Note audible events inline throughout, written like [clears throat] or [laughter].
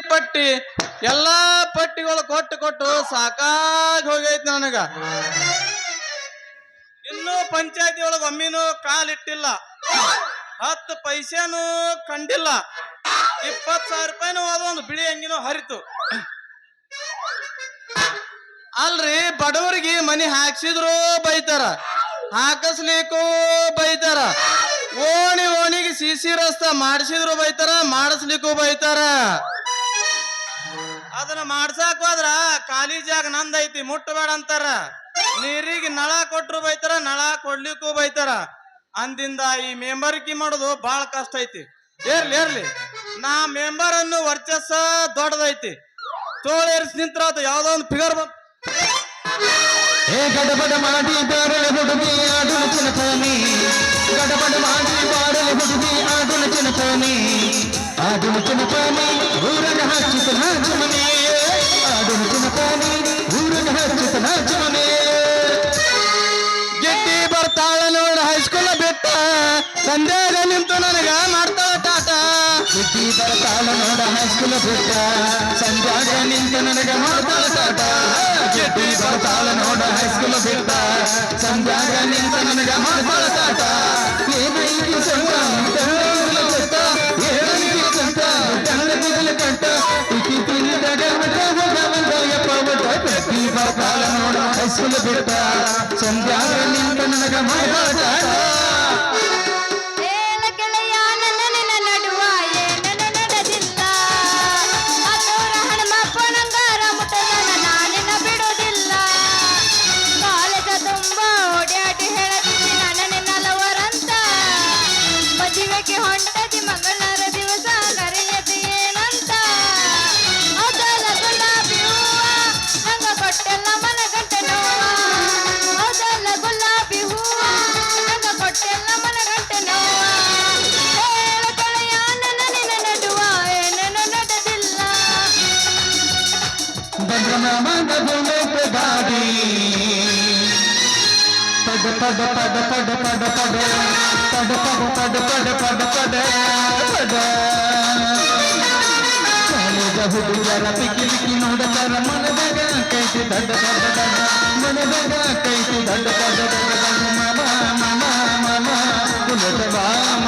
ಪಟ್ಟಿ ಎಲ್ಲಾ ಪಟ್ಟಿಗಳು ಕೊಟ್ಟು ಕೊಟ್ಟು ಸಾಕಾಗಿ ಹೋಗೈತಿ ನನಗ. ಇನ್ನೂ ಪಂಚಾಯತಿ ಒಳಗ ಒಮ್ಮಿನೂ ಕಾಲಿಟ್ಟಿಲ್ಲ ಹತ್ತು ಪೈಸೆನೂ ಕಂಡಿಲ್ಲ. ಇಪ್ಪತ್ ಸಾವಿರ ರೂಪಾಯಿನೂ ಹೋದ ಒಂದು ಬಿಳಿ ಅಂಗಿನೂ ಹರಿತು. ಅಲ್ರಿ, ಬಡವರಿಗೆ ಮನಿ ಹಾಕ್ಸಿದ್ರು ಬೈತಾರ. ಹಾಕಸ್ಲಿಕ್ಕೂ ಬೈತಾರ. ಓಣಿ ಓಣಿಗೆ ಸಿಸಿ ರಸ್ತೆ ಮಾಡಿಸಿದ್ರು ಬೈತಾರ, ಮಾಡಿಸ್ಲಿಕ್ಕೂ ಬೈತಾರ. ಅದನ್ನ ಮಾಡ್ಸಾಕ್ ಹೋದ್ರ ಖಾಲಿ ಜಾಗ ನಂದೈತಿ ಮುಟ್ಟಬೇಡ ಅಂತಾರ. ನೀರಿಗೆ ನಳ ಕೊಟ್ರು ಬೈತಾರ, ನಳ ಕೊಡ್ಲಿಕ್ಕೂ ಬೈತಾರ. ಅಂದಿಂದ ಈ ಮೆಂಬರ್ಕಿ ಮಾಡೋದು ಬಹಳ ಕಷ್ಟ ಐತಿ. ಏರ್ಲಿ ಏರ್ಲಿ. ನಾ ಮೆಂಬರ್ ಅನ್ನು ವರ್ಚಸ್ಸ ದೊಡ್ಡದೈತಿ. ತೋಳೇರಿಸಿ ನಿಂತ್ರ ಯಾವ್ದೋ ಒಂದು ಫಿಗರ್ ಬಂತ ಮಾಡಿ ಬಾರಲೆ ಹುಡುಗಿ ಆಡುನ ಚಿನಪನಿ ಮಾಡಿ ಚಿನಪನಿ ಊರಗ ಹಚ್ಚಿತ ಆಡು ಆಡುನ ಚಿನಪನಿ ಊರಗ ಹಚ್ಚಿತ ನಾಚಮನೆ ಗೆಟ್ಟಿ ಬರ್ತಾಳ ನೋಡ ಹೈಸ್ಕೂಲ ಬಿಟ್ಟ. ಸಂದೇಹ ನಿಂತು ನನಗ ಮಾಡ್ತಾಳ ಟಾಟ ಗೆಟ್ಟಿ ಬರ್ತಾಳ ನೋಡ ಹೈಸ್ಕೂಲ ಬಿಟ್ಟ. ಸಂಜಾಗ ನಿಂತು ನನಗ ಮಾಡ್ತಾಳ ಕಾಟ ಗೆಟ್ಟಿ ಬರ್ತಾಳ ನೋಡ ಹೈಸ್ಕೂಲ ಬಿಟ್ಟ. ಸಂಜಾಗ ನಿಂತ ನನಗ ಮಾಡ್ತಾಳ ಕಾಟ ಏನೈತಿ ಸಂಗ ಬಿಡ್ತಾ ಸಂಜಾರ ನಿಂತ ನನಗ ಮಾಡ ಭದ್ರನಾಮದ ಬುಲೆಟ್ ಗಾಡಿ ಪದ ಪದ ಪದ ಪದ ಪದ ಪದ ಪದ ಪದ ಪದ ಪದ ಪದ ಪದ ಪದ ಕಾಲೇಜ ಹುಡುಗರ ಪಿಕ್ಕಿ ಪಿಕ್ಕಿ ನೋಡತಾರ ಮನದಾಗ ಕೈತಿ ದಡ್ಡ ದಡ್ಡ ದಡ್ಡ ಮನದಾಗ ಕೈತಿ ದಡ್ಡ ದಡ್ಡ ದಡ್ಡ ದಡ್ಡ ಮಾಮ ಮಾಮ ಮಾಮ ಬುಲೆಟ್ ಮಾಮ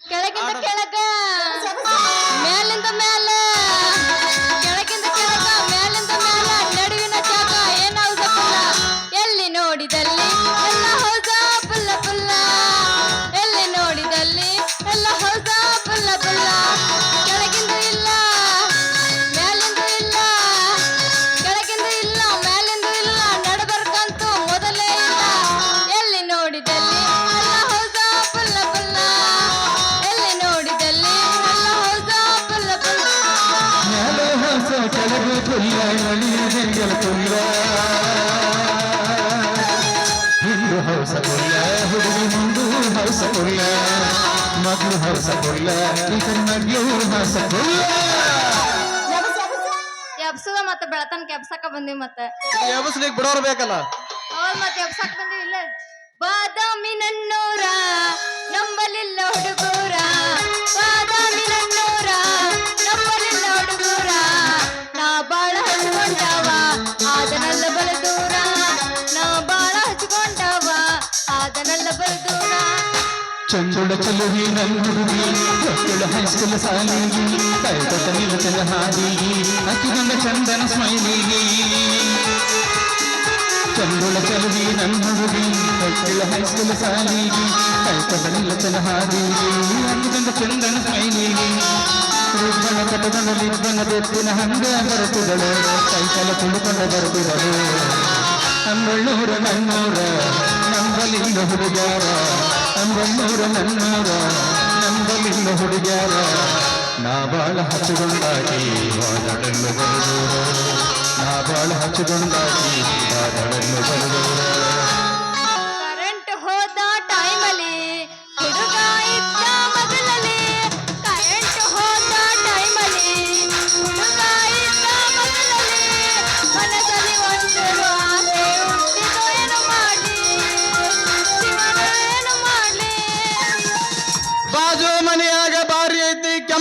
ಕೆಳಗಿಂದ ಕೆಳಗ. ಮೇಲಿಂದ ಮೇಲ. ಮಗಳು ಹೊಸ ಕೊಲ್ಲ ಈಗ ಮಗಳು ಹೊಸ ಕೊಲ್ಲ ಎಬ್ಸದ ಮತ್ತೆ ಬೆಳತನ ಕೆಬ್ಸಕ ಬಂದಿವಿ ಮತ್ತೆ ಎಬಸ್ಲಿಕ್ ಬಿಡೋರ್ ಬೇಕಲ್ಲ ಹೌದ್ ಮತ್ತೆ ಎಬ್ಸಕ್ ಬಂದಿವಿ ಇಲ್ಲ ಬಾದಾಮಿ ನನ್ನೂರ ನಂಬಲಿಲ್ಲ ಹುಡುಗೂರ ಬಾದಾಮಿ ನನ್ನೂರ ನಂಬಲಿಲ್ಲ ಹುಡುಗೂರ ನಾ ಬಾಳ ಹಚ್ಕೊಂಡವ ನಾ ಬಾಳ ಹಚ್ಕೊಂಡವ ಆದನಲ್ಲ ಬಲ ದೂರ ಚಂದುಳ ಚಲುವಿ ನನ್ನ ಹುಡುಗಿ ಮಕ್ಕಳ ಹೈಸ್ಕೂಲ್ ಸಾಲಿಗಿ ಕೈತಟ ನಿಲಚಲ ಹಾದಿಗಿ ಅಕ್ಕಿಗಂಗ ಚಂದನ ಸ್ಮೈಲಿಗಿ ಚಂದುಳ ಚಲುವಿ ನನ್ನ ಹುಡುಗಿ ಮಕ್ಕಳ ಹೈಸ್ಕೂಲ್ ಸಾಲಿಗಿ ಕೈತಟ ನಿಲಚಲ ಹಾದಿಗಿ ಅಕ್ಕಿಗಂಗ ಚಂದನ ಸ್ಮೈಲಿಗಿ ರಿಬ್ಬನ ಕಟದಲ್ಲಿ ಇಬ್ಬನ ಬೆತ್ತಿನ ಹಂಗ ಬರುತ್ತಿದಳು ಕೈಕಲ ತುಳುಕೊಂಡ ಬರುತ್ತಿದಳು ಅಂಬಳ್ಳೂರ ನನ್ನೂರ ನಂಬಲಿಲ್ಲ ಹುಡುಗ್ಯಾರ ಅಂಬಳ್ಳೂರ ನನ್ನೂರ ನಂಬಲಿಲ್ಲ ಹುಡುಗ್ಯಾರ ನಾ ಬಾಳ ಹಚ್ಚುಗೊಂಡಾಗಿ ಬಾದಡನ್ನು ಬರುದೂರ ನಾ ಬಾಳ ಹಚ್ಚುಗೊಂಡಾಗಿ ಬಾದಡನ್ನು ಬರುದೂರ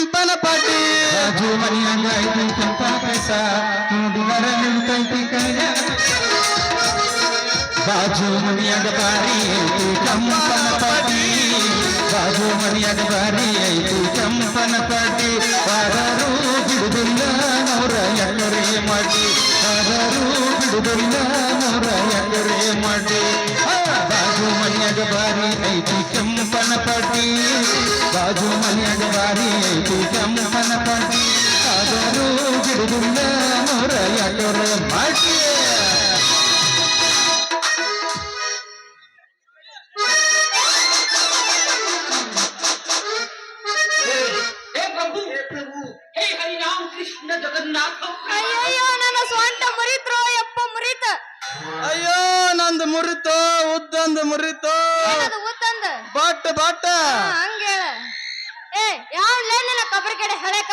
ಕೆಂಪನ ಪಾಟಿ ರಾಜು ಮನೆಯಾಗ ಐತಿ, ಕೆಂಪ ಪೈಸ ನೋಡಿದರ ಬಾಜು ಮನೆಯಾಗ ಬಾರಿ ಐತಿ, ಕೆಂಪನ ಪಾಟಿ ಬಾಜು ಮನೆಯಾಗ ಬಾರಿ ಐತಿ, ಕೆಂಪನ ಪಾಟಿ ಯಾರು ಬಿಡುದಿಲ್ಲ ನೂರ ಎಲ್ಲರೇ ಮಾಡಿ ಯಾರು ಬಿಡುದಿಲ್ಲ ನೂರ ಎಲ್ಲರೇ ಮಾಡಿ ಬಾಜು ಮನೆಯಾಗ ಬಾರಿ ಐತಿ ಮನೆಯಾಗ ಬಾರಿ ಐತಿ ಕೆಂಪನ ಪಾಟಿ ಆದರೂ ಬಿಡುದಿಲ್ಲ ನೂರ ಎಕರೆ ಮಾಡಿ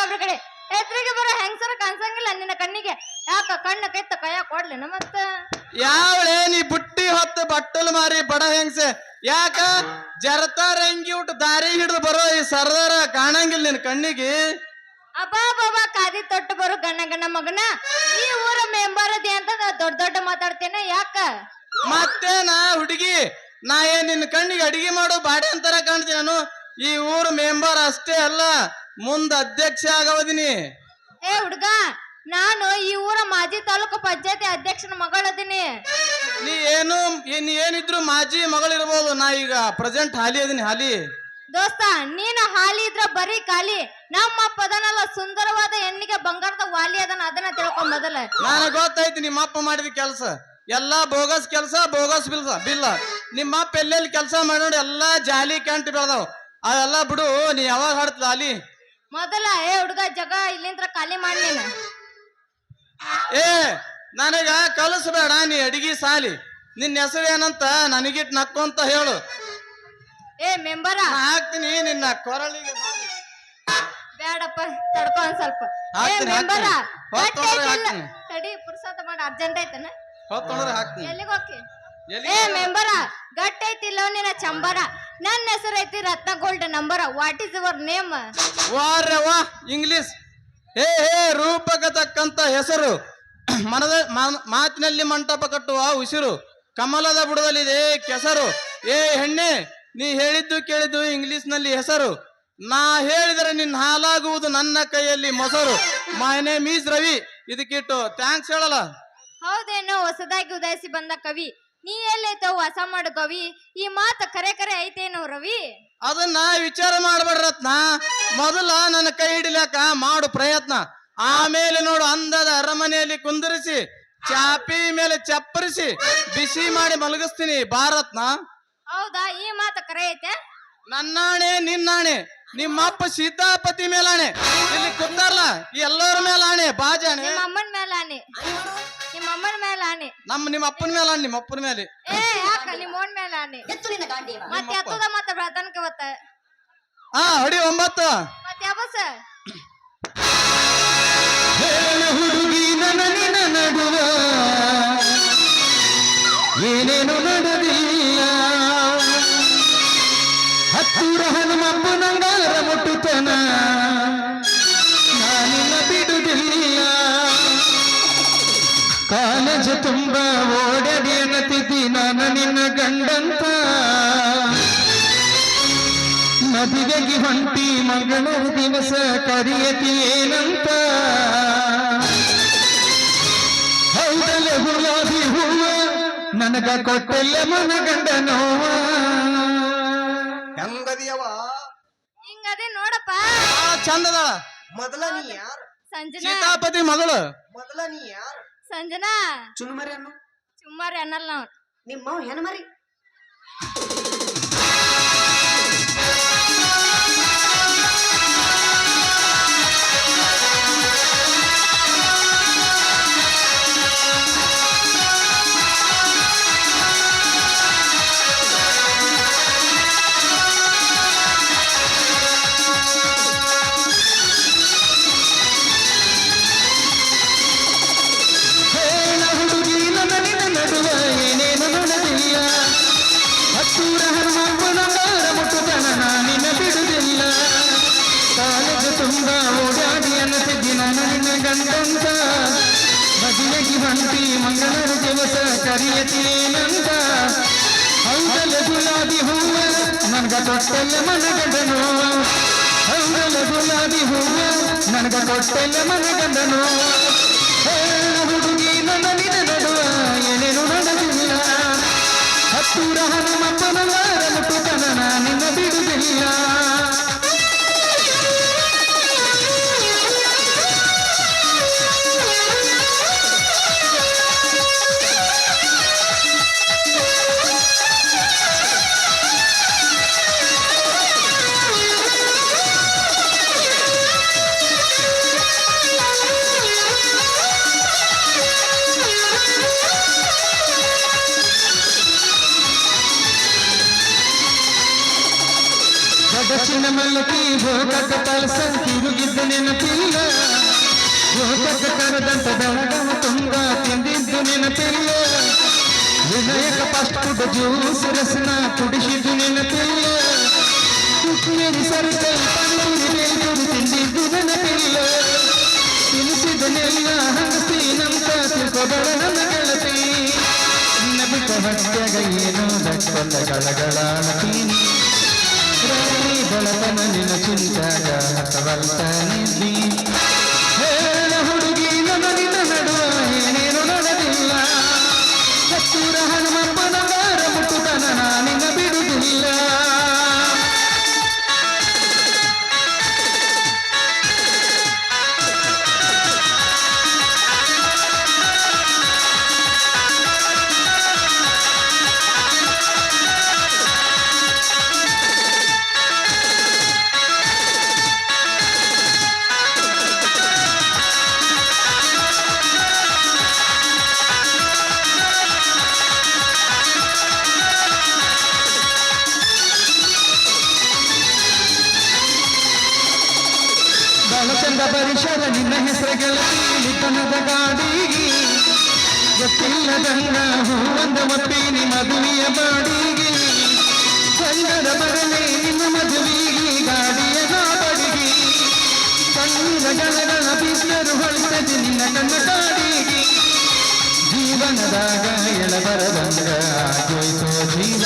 ಹಳೆ ಕಡೆ. ಎದುರಿಗೆ ಬರೋ ಹೆಂಗಸರ ಕಾಣಿಸಂಗಿಲ್ಲ ನಿನ್ನ ಕಣ್ಣಿಗೆ. ಯಾಕ ಕಣ್ಣ ಕೆತ್ತ ಕೈಯ ಕೊಡ್ಲಿನ ನಮಸ್ತ ಯಾವಳೆ ನೀ ಬುಟ್ಟಿ ಹೊತ್ತು ಬಟ್ಟಲು ಮಾರಿ ಬಡ ಹೆಂಗ್ಸೆ? ಯಾಕ? ಜರತಾರ ಅಂಗಿ ಉಟ್ ದಾರಿ ಹಿಡಿದು ಬರೋ ಈ ಸರದಾರ ಕಾಣಂಗಿಲ್ಲ ನಿನ್ ಕಣ್ಣಿಗೆ. ಅಬ್ಬಾ ಬಾಬಾ ಕಾದಿ ತೊಟ್ಟು ಬರೋ ಗಣ್ಣ ಗಣ್ಣ ಮಗನ? ಈ ಊರ ಮೆಂಬರ್ ಅದಿ ಅಂತ ನಾ ದೊಡ್ಡ ದೊಡ್ಡ ಮಾತಾಡ್ತೇನೆ ಯಾಕ? ಮತ್ತೇನ ಹುಡುಗಿ ನಾ ಏನ್ ನಿನ್ನ ಕಣ್ಣಿಗೆ ಅಡಿಗೆ ಮಾಡೋ ಬಾಡಿ ಅಂತಾರ ಕಾಣ್ತೀನಿ ನಾನು. ಈ ಊರ ಮೆಂಬರ್ ಅಷ್ಟೇ ಅಲ್ಲ. ಮುಂದ ಅಧ್ಯಕ್ಷ ಆಗವದಿನಿ. ಏ ಹುಡ್ಗ ನಾನು ಈ ಊರ ಮಾಜಿ ತಾಲೂಕು ಪಂಚಾಯತಿ ಅಧ್ಯಕ್ಷನ ಮಗಳದಿನಿ. ನೀ ಏನು ನೀ ಏನಿದ್ರು ಮಾಜಿ ಮಗಳಿರ್ಬೋದು ನಾ ಈಗ ಪ್ರೆಸೆಂಟ್ ಹಾಲಿ ಅದೀನಿ ಹಾಲಿ. ದೋಸ್ತ ನೀನು ಹಾಲಿ ಇದ್ರ ಬರೀ ಖಾಲಿ. ನಮ್ಮ ಪದನಲ್ಲ ಸುಂದರವಾದ ಹೆಣ್ಣಿಗೆ ಬಂಗಾರದ ವಾಲಿ ಅದನ್ನ ಅದನ್ನ ತಿಳ್ಕೊಂಡ್ ಮೊದಲ. ನಾನು ಗೊತ್ತಾಯ್ತು ನಿಮ್ಮ ಅಪ್ಪ ಮಾಡಿದ ಕೆಲಸ. ಎಲ್ಲಾ ಬೋಗಸ್ ಕೆಲಸ ಬೋಗಸ್ ಬಿಲ್ಸ ಬಿಲ್ಲ. ನಿಮ್ಮ ಅಪ್ಪ ಎಲ್ಲೆಲ್ಲಿ ಕೆಲಸ ಮಾಡೋಣ ಎಲ್ಲಾ ಜಾಲಿ ಕ್ಯಾಂಟ್ ಬೆಳ್ದಾವ್. ಅವೆಲ್ಲ ಬಿಡು ನೀ ಯಾವಾಗ ಹಾಡ್ತದ ಅಲ್ಲಿ ಮೊದಲ ಏ ಹುಡುಗ ಜಗ ಇಲ್ಲಿಂದ ಖಾಲಿ ಮಾಡಿ ನೀನು. ಏ ನನಗ ಕಲಿಸ್ಬೇಡ ನೀ ಅಡಿಗೆ ಸಾಲಿ. ನಿನ್ನ ಹೆಸರು ಏನಂತ ನನಗಿಟ್ ನಕ್ಕೊಂತ ಹೇಳು. ಏ ಮೆಂಬರ. ಹಾಕ್ತೀನಿ ನಿನ್ನ ಕೊರಳಿಗೆ. ಬೇಡಪ್ಪ ತಡ್ಕೊ ಒಂದ್ ಸ್ವಲ್ಪ. ಏ ಹಾಕ್ತೀನಿ, ಮೆಂಬರ ಹಾಕ್ತೀನಿ. ಹೊತ್ತು ಗಟ್ಟಿ ಹಾಕ್ತೀನಿ. ತಡಿ ಪುರ್ಸತ ಮಾಡಿ ಅರ್ಜೆಂಟ್ ಐತನ? ಹಾಕ್ತೀನಿ. ಎಲ್ಲಿಗೆ ಹೋಗಿ ಏ ಮೆಂಬರ ಗಟ್ಟಿ ಐತಿಲ್ಲ ನಿನ್ನ ಚಂಬರ. ನನ್ನ ಹೆಸರು ಐತಿ Ratna gold number what is your name ವಾರೆ ವಾ ಇಂಗ್ಲಿಷ್ ಹೇ ಹೇ ರೂಪಕತಕ್ಕಂತ ಹೆಸರು. [clears throat] ಮನದ ಮಾತಿನಲ್ಲಿ ಮಂಟಪ ಕಟ್ಟುವ ಉಸಿರು. ಕಮಲದ ಬುಡದಲ್ಲಿದೆ ಕೆಸರು. ಏ ಹೆಣ್ಣೆ ನೀ ಹೇಳಿದ್ದು ಕೇಳಿದ್ದು ಇಂಗ್ಲಿಷ್ನಲ್ಲಿ ಹೆಸರು. ನಾ ಹೇಳಿದರೆ ನಿನ್ನ ಹಾಲಾಗುವುದು ನನ್ನ ಕೈಯಲ್ಲಿ ಮೊಸರು. ಮೈ ನೇಮ್ ಈಸ್ ರವಿ ಇದಕ್ಕಿಟ್ಟು ಥ್ಯಾಂಕ್ಸ್ ಹೇಳಲ್ಲ? ಹೌದೇನೋ ಹೊಸದಾಗಿ ಉದಯಿಸಿ ಬಂದ ಕವಿ. ನೀ ಎಲ್ಲೈತೋ ವಾಸ ಮಾಡು ಈ ಮಾತು ಕರೆ ಕರೆ ಐತೇನೋ ರವಿ? ಅದನ್ನ ವಿಚಾರ ಮಾಡ್ಬೇಡ್ರತ್ನ ಮೊದಲ ನನ್ನ ಕೈ ಹಿಡಿಲಾಕ ಮಾಡು ಪ್ರಯತ್ನ. ಆಮೇಲೆ ನೋಡು ಅಂದದ ಅರಮನೆಯಲ್ಲಿ ಕುಂದರಿಸಿ ಚಾಪಿ ಮೇಲೆ ಚಪ್ಪರಿಸಿ ಬಿಸಿ ಮಾಡಿ ಮಲಗಿಸ್ತೀನಿ. ಭಾರತ್ನ ಹೌದಾ? ಈ ಮಾತು ಕರೆ ಐತೆ? ನನ್ನಾಣೆ ನಿನ್ನಾಣೆ. ನಿಮ್ಮಪ್ಪ ಸೀತಾಪತಿ ಮೇಲಾಣೆ. ಇಲ್ಲಿ ಕುತ್ತಾರಲ್ಲ ಎಲ್ಲರ ಮೇಲಾಣೆ ಬಾಜಾಣೆ. ನಿಮ್ಮ ಅಮ್ಮನ ಮೇಲೆ ಆನೆ ನಿಮ್ಮ ಅಮ್ಮನ ಮೇಲೆ ಆನೆ ನಮ್ಮ ನಿಮ್ಮ ಅಪ್ಪನ ಮೇಲಾಣೆ ನಿಮ್ಮ ಅಪ್ಪನ ಮೇಲೆ. ಏ ಯಾಕ ನಿಮ್ಮ ಎತ್ತು ನಿನ್ನ ಗಾಂಡಿ ಮತ್ತೆ ಎತ್ತದ ಮತ್ತೆ ಬೆಳತನಕ ಬತ್ತ ಹಾ ಹೊಡಿ ಒಂಬತ್ತು. ಮತ್ತೆ ಯಾವಸ ಹೇಳು ಹುಡುಗಿ ನನ್ನ ನಿನ್ನ ನಡುವ. ಏನೇನು ನಡೆದಿಲ್ಲ. ತುಂಬ ಓಡಡಿ ದಿನ ನಾನು ನಿನ್ನ ಗಂಡಂತ. ಮದುವೆಗೆ ಹೊಂಟಿ ಮಂಗಳ ದಿವಸ ಕರಿಯತಿ ಏನಂತ. ಹೌದಲ್ಲ ಗುಲಾಬಿ ಹೂವ? ನನಗ ಕೊಟ್ಟೆಲ್ಲ ಮನಗಂಡ ನೋವ. ಹೆಂಗದಿಯವ? ಹಿಂಗದೆ ನೋಡಪ್ಪ. ಆ ಚಂದದ. ಮೊದಲ ನೀ ಯಾರು? ಸಂಜನಾ. ಸೀತಾಪತಿ ಮಗಳು. ಮೊದಲ ನೀ ಯಾರು? ಸಂಜನಾ? ಚುನುಮರಿ ಅನ್ನು? ಚುಮ್ಮರಿ ಅನ್ನಲ್ಲ ನಾವು ನಿಮ್ಮ ಹೆಣ್ಮರಿ? ಕರಿಯತೇನಂತ ಹೌದಲ್ಲ ಗುಲಾಬಿ ಹೂವ, ನನ್ಗ ಕೊಟ್ಟಲ್ಲ ಮನಗಂಡನು. ಹೌದಲ್ಲ ಗುಲಾಬಿ ಹೂವ, ನನ್ಗ ಕೊಟ್ಟಲ್ಲ ಮನಗಂಡನು. ಹೇಳ ಹುಡುಗಿ ನನ್ನ ನಿನ್ನ ನಡುವ, ಏನೇನು ನಡೆದಿಲ್ಲ. ಹತ್ತೂರ ಹನುಮಪ್ಪನ ಗಡಚಿನ ಮಲ್ಲಕಿ ಭೋಗಕ ತಲಸ, ತಿರುಗಿದ್ದ ನೆನಪಿಲ್ಲ. ಭೋಗಕ ಕರೆದಂತ ದಳಗವ ತುಂಬ ತಿಂದಿದ್ದು ನೆನಪಿಲ್ಲ. ವಿನಾಯಕ ಫಾಸ್ಟ್ ಫುಡ್ ಜ್ಯೂಸ್ ರಸನ ಕುಡಿಸಿದ್ದು ನೆನಪಿಲ್ಲ. ಕುಕ್ಮೇರಿ ಸರ್ಕಲ್ ಪನ್ನೀರಿ ಬೇಲ್ಪುರಿ ತಿಂದಿದ್ದು ನೆನಪಿಲ್ಲ. ತಿನಿಸಿದನೆಲ್ಲ ಹಂಗಸ್ತೀನಂತ ತಿಳ್ಕೊಬಳ ನನ್ನ ಗೆಳತಿ. ಬಿಟ್ಟ ಹೊಟ್ಟೆಗ ಏನೋ ದಟ್ಟೊಂದ ಗಳಗಳಾಡ್ತೀನಿ దళతన నిలచుంచగా హతవల్తని ಮದುವೆಯ ಬಾಡಿಗೆ. ಕಣ್ಣರ ಬರಲೇ ನಿನ್ನ ಮದುವೆಗೆ ಗಾಡಿಯ ಬಾಡಿಗೆ ಕಣ್ಣಿನ ಗಣಗಳ ಬಿದ್ದರು ಹೊಳಿತದೆ ನಿನ್ನ ಕಣ್ಣ ಕಾಡಿಗೆ. ಜೀವನದಾಗ ಎಳಬರದಂಗ ಆಗೋಯ್ತೋ ಜೀವ.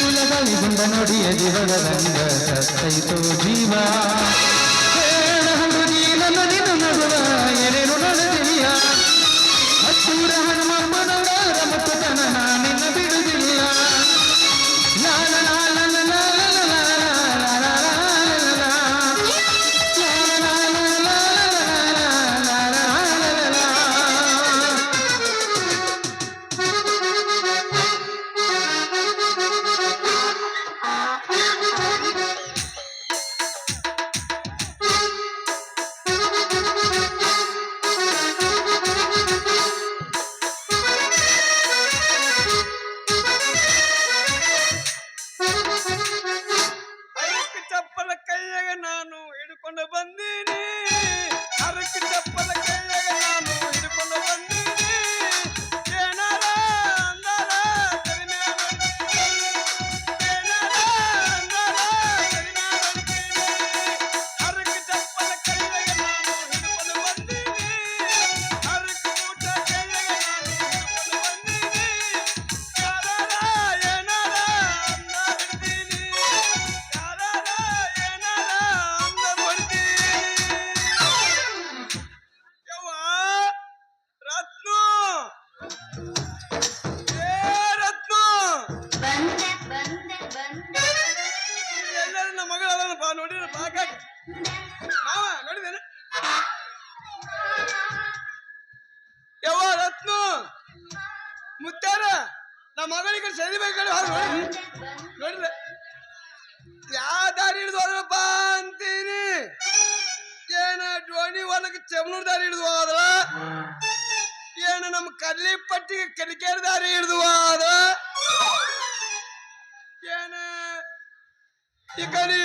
ಕುಲಗಳಿಗುಂಡ ನೋಡಿಯ ಜೀವನದಂಗ ಸತ್ತೈತೋ ಜೀವ. ಪಟ್ಟಿಗೆ ಕಲಿಕೇರಿ ದಾರಿ ಹಿಡಿದು ಅದು ಏನ? ಈ ಕಡೆ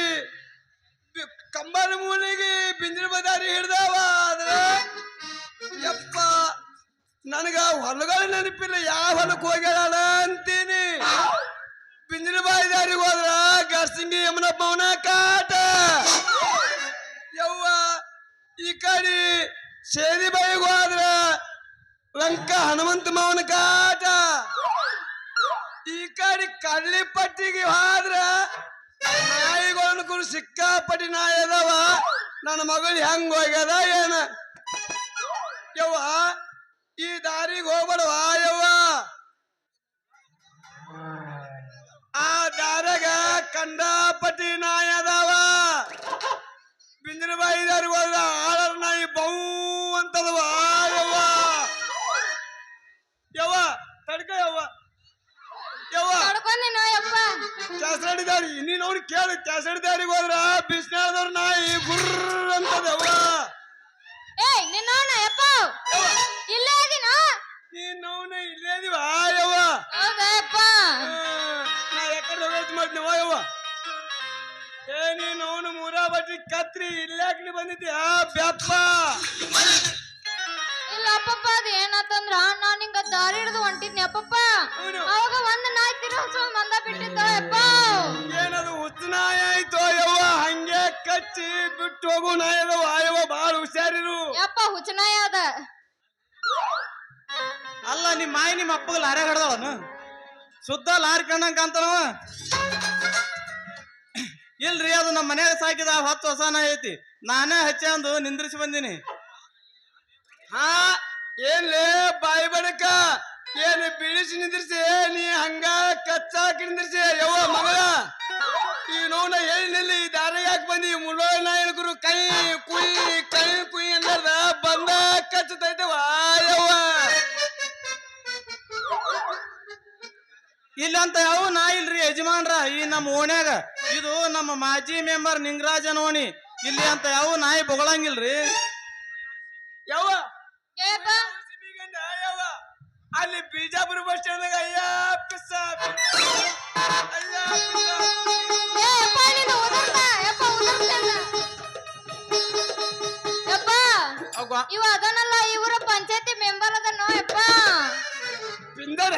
ಕಂಬನ ಮೂಲಿಗೆ ಬಿಂದಿನ ದಾರಿ ಹಿಡ್ದವ ಆದ್ರೆ ಯಪ್ಪ, ನನಗ ಹೊಲಗಳು ನೆನಪಿಲ್ಲ, ಯಾವ ಹೊಲಕ್ಕೆ ಹೋಗ್ಯಾಳ ಅಂತೀನಿ. ಬಿಂದಿನ ಬಾಯಿ ದಾರಿಗೆ ಹೋದ್ರ ಗರ್ಸಿಂಗಿ ಯಮನಪ್ಪ ಕಾಟ. ಯವ್ವ, ಈ ಕಡೆ ಸೇರಿ ಬಾಯಿಗೆ ಲಂಕ ಹನುಮಂತ ಮಾವನ ಕಾಟ ಈ ಕಡೆ ಕಳ್ಳಿ ಪಟ್ಟಿಗೆ ಹೋದ್ರ ನಾಯಿಗಳನ್ನು ಕುರು ಸಿಕ್ಕಾಪಟ್ಟಿ ನಾಯಿ ಅದಾವ. ನನ್ನ ಮಗಳು ಹೆಂಗ ಹೋಗ್ಯದ ಏನ? ಯವ್ವ, ಈ ದಾರಿಗೆ ಹೋಗ್ಬೇಡವ ಯವ್ವ? ಆ ದಾರಗ ಕಂಡಾಪಟ್ಟಿ ನಾಯಿ ಅದಾವ. ಬಿಂದಿನ ಹೋದ ಆಳರ ನಾಯಿ ಬೌ ಅಂತದವ ಯವ್ವ ತಡ್ಕ ಯವ್ವ ಯವ್ವ ತಡ್ಕೊಂದಿನ ಯಪ್ಪ ಕ್ಯಾಸಡಿ ದಾರಿ ನೀನ್ ಕೇಳಿ ಕೇಳು ಕ್ಯಾಸಡಿ ದಾರಿಗೆ ಹೋದ್ರ ಬಿಸ್ನಾಳದವ್ರ ನಾಯಿ ಗುರ್ರ ಅಂತದವ್ವ ಏಯ್ ನಿನ್ನ ಯಪ್ಪ. ಇಲ್ಲೇ ಇದೀನ? ನೀನ್ ಅವನ ಇಲ್ಲೇ ಇದೀವ ಯವ್ವ. ಹೌದಾ ಯಪ್ಪ? ಆ, ನಾ ಯಾಕಡೆ ಹೋಗೈತಿ ಮಾಡ್ತೀವ ಯವ್ವ. ಏ ನೀನ್ ಅವನು ಮೂರಾ ಬಟ್ಟಿ ಕತ್ರಿ ಇಲ್ಲಾಕ್ಲಿ ಬಂದಿದ್ಯಾ ಬ್ಯಪ್ಪ. ಇಲ್ಲ ಅಪ್ಪಪ್ಪ ಅದು ಏನಾತಂದ್ರ ನಾನ್ ಹಿಂಗ ದಾರಿ ಹಿಡಿದು ಹೊಂಟಿದ್ನಿ ಅಪ್ಪಪ್ಪ. ಅವಾಗ ಒಂದ್ ನಾಯಿ ತಿರ್ಗಿಸ್ ಮಂದ ಹಂಗೆ ಕಚ್ಚಿ ಬಿಟ್ಟು ಹೋಗು ನಾಯದ ವಾಯವ ಬಾಳ ಹುಷಾರಿರು. ಯಪ್ಪ ಹುಚ್ಚನಾಯ ಅದ. ಅಲ್ಲ ನಿಮ್ಮ ಮಾಯಿ ನಿಮ್ಮ ಅಪ್ಪಗ ಲಾರ್ಯಾಗ ಹಿಡ್ದವನು ಶುದ್ಧ ಲಾರಿ ಕಂಡಂಗ್ ಅಂತನವ ಇಲ್ರಿ ಅದು ನಮ್ಮ ಮನ್ಯಾಗ ಸಾಕಿದ ಹತ್ತು ಹೊಸ ನಾಯಿ ಐತಿ. ನಾನೇ ಹಚ್ಚ ಅಂದು ನಿಂದ್ರಿಸಿ ಬಂದಿನಿ. ಹಾ ಏನ್ಲೇ ಬಾಯಿ ಬಡಕ. ಏನ್ ಬಿಳಿಸಿ ನಿಂದಿರ್ಸಿ? ನೀ ಹಂಗ ಕಚ್ಚಾಕಿ ನಿಂದಿರ್ಸಿ? ಯವ್ವ ಮಗಳ, ಈ ನೋನ ಹೇಳಿನಲ್ಲಿ ಈ ದಾರ ಯಾಕೆ ಬಂದಿ? ಮುಳ್ಳೋ ನಾಯಕರು ಕೈ ಕುಯಿ ಕೈ ಕುಯಿ ಅನ್ನದ ಬಂದ ಕಚ್ಚತೈತವ ಯವ್ವ. ಇಲ್ಲ ಅಂತ ಯಾವ ನಾ ಇಲ್ರಿ ಯಜಮಾನ್ರ, ಈ ನಮ್ಮ ಓಣ್ಯಾಗ. ಇದು ನಮ್ಮ ಮಾಜಿ ಮೆಂಬರ್ ನಿಂಗರಾಜನ ಓಣಿ ಇಲ್ಲಿ ಅಂತ ಯಾವ ನಾಯಿ ಬೊಗಳಂಗಿಲ್ರಿ?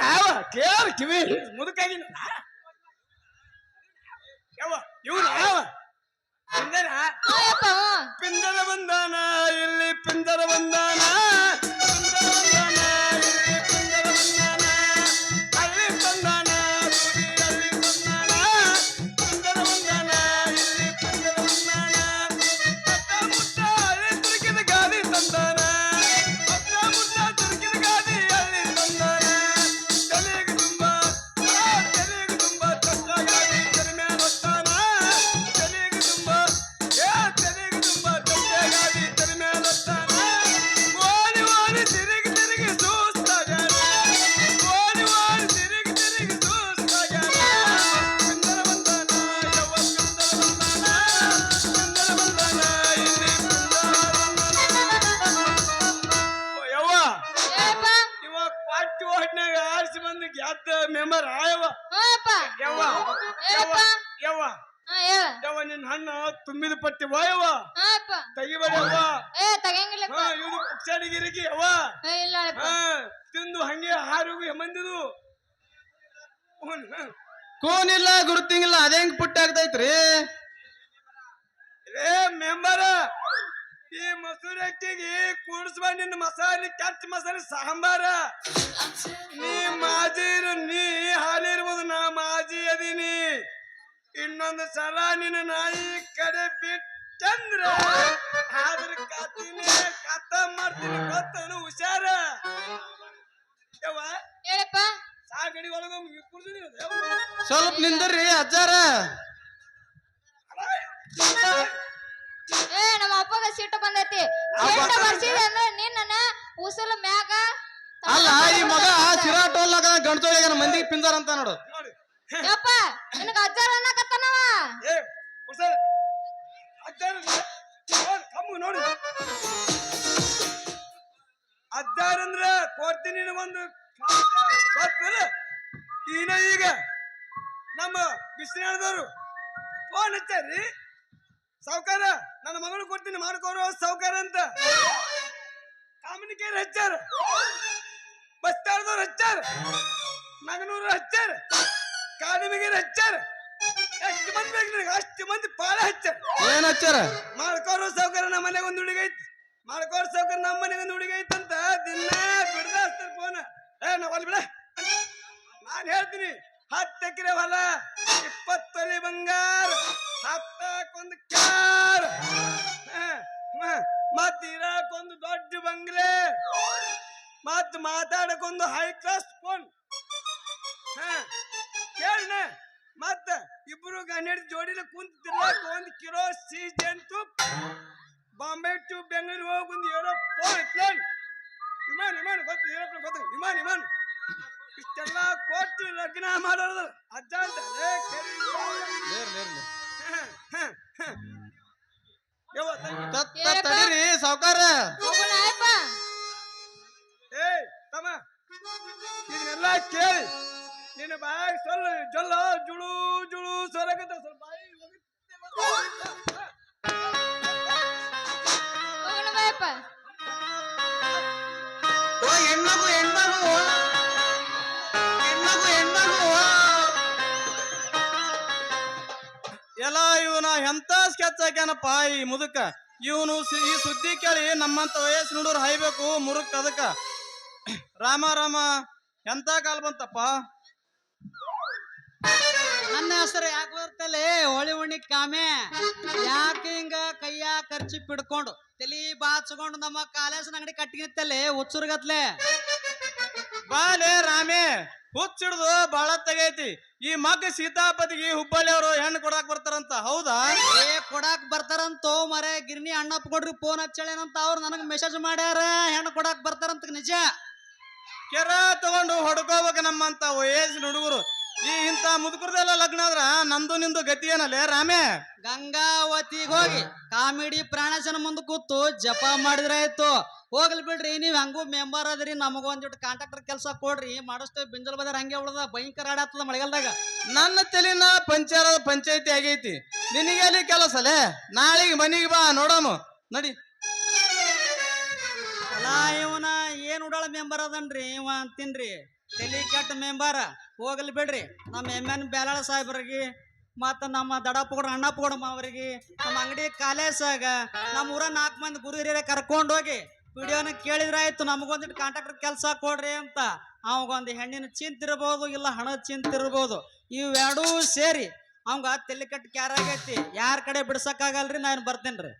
ಯಾವ ಕೇಳ ಕಿವಿ ಮುದುಕಾಗಿ ಪಾರ್ಟಿ ಓಟ್ನಾಗ ಆರಿಸಿ ಬಂದು ಗೆದ್ದ ಮೆಂಬರ್ ಆಯವ ಯವ್ವ. ಯವ್ವ. ಯವ್ವ. ನಿನ್ನ ಹಣ್ಣು ತುಂಬಿದ ಪಟ್ಟಿ ಹೋಯವ್ವ ಹಾ ಯಪ್ಪ ತೆಗಿಬೇಡ ಯವ್ವ. ತಿಂದು ಹಂಗೆ ಆರೋಗ್ಯ ಮಂದಿದು. ಕೋನಿಲ್ಲ ಗುರುತಿಂಗಿಲ್ಲ ಅದೇ ಹೆಂಗ್ ಅದೇಂಗ್ ಪುಟ್ಟ ಆಗ್ತೈತ್ರಿ ಏ ಮೆಂಬರ ಈ ಮೊಸರು ಅಕ್ಕಿಗೆ ಕೂಡಿಸ್ಬ ನಿನ್ನ ಮಸಾಲೆ ಕೆಟ್ಟ ಮಸಾಲೆ ಸಾಂಬಾರ. ನೀ ಮಾಜಿ ನೀ ಹಾಲಿರ್ಬೋದು ನಾ ಮಾಜಿ ಅದೀನಿ. ಇನ್ನೊಂದು ಸಲ ನಿನ್ನ ನಾಯಿ ಕಡೆ ಬಿಟ್ಟಂದ್ರ ಆದ್ರ ಕತ್ತೀನಿ ಕತ್ತ ಮಾಡ್ತೀನಿ ಗೊತ್ತನು ಹುಷಾರ? ಹೇಳಪ್ಪ. ಸಾಗಡಿ ಕುಡ್ದು ಸ್ವಲ್ಪ ನಿಂದ್ರಿ ಅಜ್ಜಾರ. ಅಂದ್ರೆ ನಿನ್ನ ಉಸಲ ಮ್ಯಾಗ ಅಲ್ಲ ಈ ಮಗ ಸಿರಾ ಟೋಲ್ನಾಗ ಗಂಟೋಳಿಗೆ ಮಂದಿಗೆ ಪಿಂಜಾರ ಅಂತ ನೋಡು. ಯಪ್ಪ ನಿನಗ ಅಜ್ಜಾರ ಅನ್ನಕತ್ತಾನವ ಏ ಕುಡ್ಸಲ್ಲ ಅಜ್ಜಾರ ನೋಡ್ ಕಮ್ಮು ನೋಡಿ. ಅಜ್ಜಾರಂದ್ರ ಕೊಡ್ತೀನಿ ನಿನಗೊಂದು ಗೊತ್ತಿಲ್ಲ ಈನ ಈಗ ನಮ್ಮ ಬಿಸಿನಾಳದವರು. ಫೋನ್ ಹಚ್ಚಾರಿ ಸಾವ್ಕಾರ. ನನ್ನ ಮಗಳು ಕೊಡ್ತೀನಿ ಮಾಡ್ಕೋರೋ ಸೌಕರ್ಯ ಅಂತ. ಕಾಮನಿಕೇರಿ ಹಚ್ಚಾರ. ಬಸ್ತಾಳದವ್ರು ಹಚ್ಚಾರ. ನಗನೂರು ಹಚ್ಚಾರ. ಕಾಡಿಮಿಗೇರ್ ಹಚ್ಚಾರ. ಎಷ್ಟು ಮಂದಿ ಬೇಕು ನನಗೆ? ಅಷ್ಟು ಮಂದಿ ಪಾಳ ಹಚ್ಚಾರ. ಏನ್ ಹಚ್ಚಾರ? ಮಾಡ್ಕೋರೋ ಸೌಕರ್ಯ ನಮ್ಮ ಮನೆಗೆ ಒಂದು ಹುಡುಗ ಐತಿ. ಮಾಡ್ಕೋರ್ ಸೌಕರ್ಯ ನಮ್ಮ ಮನೆಗೆ ಒಂದು ಹುಡುಗ ಐತಂತ ದಿನ ಬಿಡದ ಹಚ್ತಾರ ಫೋನ್ ಏ ನಾವ್ ಅಲ್ಲಿ ಬಿಡ. ನಾನು ಹೇಳ್ತೀನಿ ಹತ್ತು ಎಕರೆ ಹೊಲ ಇಪ್ಪತ್ತೊಲಿ ಬಂಗಾರ. ಹತ್ತಕ್ಕೊಂದು ಕಾರ್ ಮತ್ ಇರಾಕೊಂದು ದೊಡ್ಡ ಬಂಗ್ಲೆ. ಮತ್ ಮಾತಾಡಕ್ಕೊಂದು ಹೈ ಕ್ಲಾಸ್ ಫೋನ್ ಕೇಳ ಮತ್ತ ಇಬ್ರು ಗಣ್ಯಡ್ ಜೋಡಿನ ಕುಂತ ತಿರ್ಲಾಕ ಒಂದ್ ಕಿಲೋ ಸೀಜನ್ ತುಪ್ ಬಾಂಬೆ ಟು ಬೆಂಗಳೂರು ಹೋಗಿ ಒಂದು ಫೋನ್ ಪ್ಲೇನ್ ವಿಮಾನ ವಿಮಾನ, ಗೊತ್ತು ಏರೋಪ್ಲೇನ್ ಗೊತ್ತು. ವಿಮಾನ ವಿಮಾನ. ಇಷ್ಟೆಲ್ಲ ಕೊಟ್ಟು ಲಗ್ನ ಮಾಡೋದು ಅಜ್ಜ ಅಂತ ತಡೀರಿ ಸಾವುಕಾರ. ಏಯ್ ತಮ್ಮ. ಇದನ್ನೆಲ್ಲ ಕೇಳಿ. ನಿನ್ನ ಬಾಯಿ ಸೊಲ್ಲು ಜೊಲ್ಲ ಜುಳು ಜುಳು ಸೊರಗದ ಎಂತ ಸ್ಕೆಚ್ ಹಾಕ್ಯಾನಪ್ಪ ಈ ಮುದುಕ? ಇವನು ಈ ಸುದ್ದಿ ಕೇಳಿ ನಮ್ಮಂತ ವಯಸ್ಸು ನೋಡೋರು ಹಾಯ್ಬೇಕು ಮುರುಕ್ ಅದಕ್ಕ. ರಾಮ ರಾಮ, ಎಂತ ಕಾಲ ಬಂತಪ್ಪ? ನನ್ನ ಹೆಸರು ಯಾಕೆ ಬರ್ತಲೆ ಹೋಳಿ ಹುಣ್ಣಿ ಕಾಮೆ. ಯಾಕೆ ಹಿಂಗ ಕೈಯ ಖರ್ಚು ಹಿಡ್ಕೊಂಡು? ತಲಿ ಬಾಚ್ಕೊಂಡು ನಮ್ಮ ಕಾಲೇಜ್ ಅಂಗಡಿ ಕಟ್ಟಿಗೆ ಹುಚ್ಚುರ್ಗತ್ಲೆ? ಬಾಲೆ ರಾಮೆ ಹುಚ್ಚಿಡ್ದು ಬಾಳ ತೆಗೈತಿ. ಈ ಮಗ ಸೀತಾಪತಿಗೆ ಹುಬ್ಬಳ್ಳಿ ಅವರು ಹೆಣ್ಣು ಕೊಡಾಕ್ ಬರ್ತಾರಂತ ಹೌದಾ? ಏ ಕೊಡಾಕ್ ಬರ್ತಾರಂತೋ ಮರೆ ಗಿರ್ನಿ ಅಣ್ಣಪ್ಪ ಕೊಡ್ರಿ ಫೋನ್ ಹಚ್ಚಳೇನಂತ ಅವ್ರು ನನಗೆ ಮೆಸೇಜ್ ಮಾಡ್ಯಾರ ಹೆಣ್ಣು ಕೊಡಾಕ್ ಬರ್ತಾರಂತ ನಿಜ? ಕೆರ ತಗೊಂಡು ಹೊಡ್ಕೋಬೇಕು ನಮ್ಮಂತ ವಯಸ್ಸಿನ ಹುಡುಗರು. ಈ ಇಂತ ಮುದುಕರದೆಲ್ಲ ಲಗ್ನ ಆದ್ರ ನಂದು ನಿಂದು ಗತಿ ಏನಲ್ಲೇ ರಾಮೆ? ಗಂಗಾವತಿಗೆ ಹೋಗಿ ಕಾಮಿಡಿ ಪ್ರಾಣಶನ ಮುಂದೆ ಕೂತು ಜಪ ಮಾಡಿದ್ರೆ ಆಯ್ತು. ಹೋಗ್ಲಿ ಬಿಡ್ರಿ ನೀವ್ ಹೆಂಗೂ ಮೆಂಬರ್ ಅದ್ರಿ ನಮಗ ಒಂದಿಟ್ಟು ಕಾಂಟ್ರಾಕ್ಟರ್ ಕೆಲಸ ಕೊಡ್ರಿ ಮಾಡಿಸ್ತೇವೆ ಬಿಂಜಲ್ ಬದರ್ ಹಂಗೆ ಉಳ್ದ ಭಯಂಕರ ಆಡತ್ತದ ಮಳೆಗಾಲದಾಗ. ನನ್ನ ತಲೆನ ಪಂಚಾರ ಪಂಚಾಯತಿ ಆಗೈತಿ. ನಿನಗೆ ಅಲ್ಲಿ ಕೆಲಸ ಅಲ್ಲೇ ನಾಳೆಗೆ ಮನಿಗೆ ಬಾ ನೋಡಮ್ಮ. ನಡಿ. ಅಲ್ಲ ಇವನ ಏನ್ ಉಡಾಳ ಮೆಂಬರ್ ಅದನ್ರಿ ಇವ ಅಂತೀನ್ರಿ. ತಲಿ ಕೆಟ್ಟ ಮೆಂಬರ್ ಹೋಗ್ಲಿ ಬಿಡ್ರಿ ನಮ್ಮ ಎಂ ಎನ್ ಬ್ಯಾಲಾಳ ಸಾಹೇಬ್ರಿಗೆ ಮತ್ತ ನಮ್ಮ ದಡಪ್ಪಗೌಡ ಅಣ್ಣಪ್ಪಗೌಡ ಮಾವರಿಗೆ ನಮ್ಮ ಅಂಗಡಿ ಕಾಲೇಜಾಗ ನಮ್ಮ ಊರ ನಾಲ್ಕು ಮಂದಿ ಗುರು ಹಿರಿಯರ ಕರ್ಕೊಂಡು ಹೋಗಿ ವಿಡಿಯೋನ ಕೇಳಿದ್ರಾಯ್ತು ನಮಗೊಂದಿಟ್ಟು ಕಾಂಟ್ರಾಕ್ಟರ್ ಕೆಲಸ ಕೊಡ್ರಿ ಅಂತ. ಅವಗೊಂದು ಹೆಣ್ಣಿನ ಚಿಂತಿರ್ಬೋದು ಇಲ್ಲ ಹಣದ ಚಿಂತಿರ್ಬೋದು ಇವೆರಡೂ ಸೇರಿ ಅವಂಗ ತಲೆ ಕ್ಯಾರ ಆಗೈತಿ. ಯಾರ ಕಡೆ ಬಿಡ್ಸಕ್ಕಾಗಲ್ರಿ, ನಾನು ಬರ್ತೇನ್ರಿ.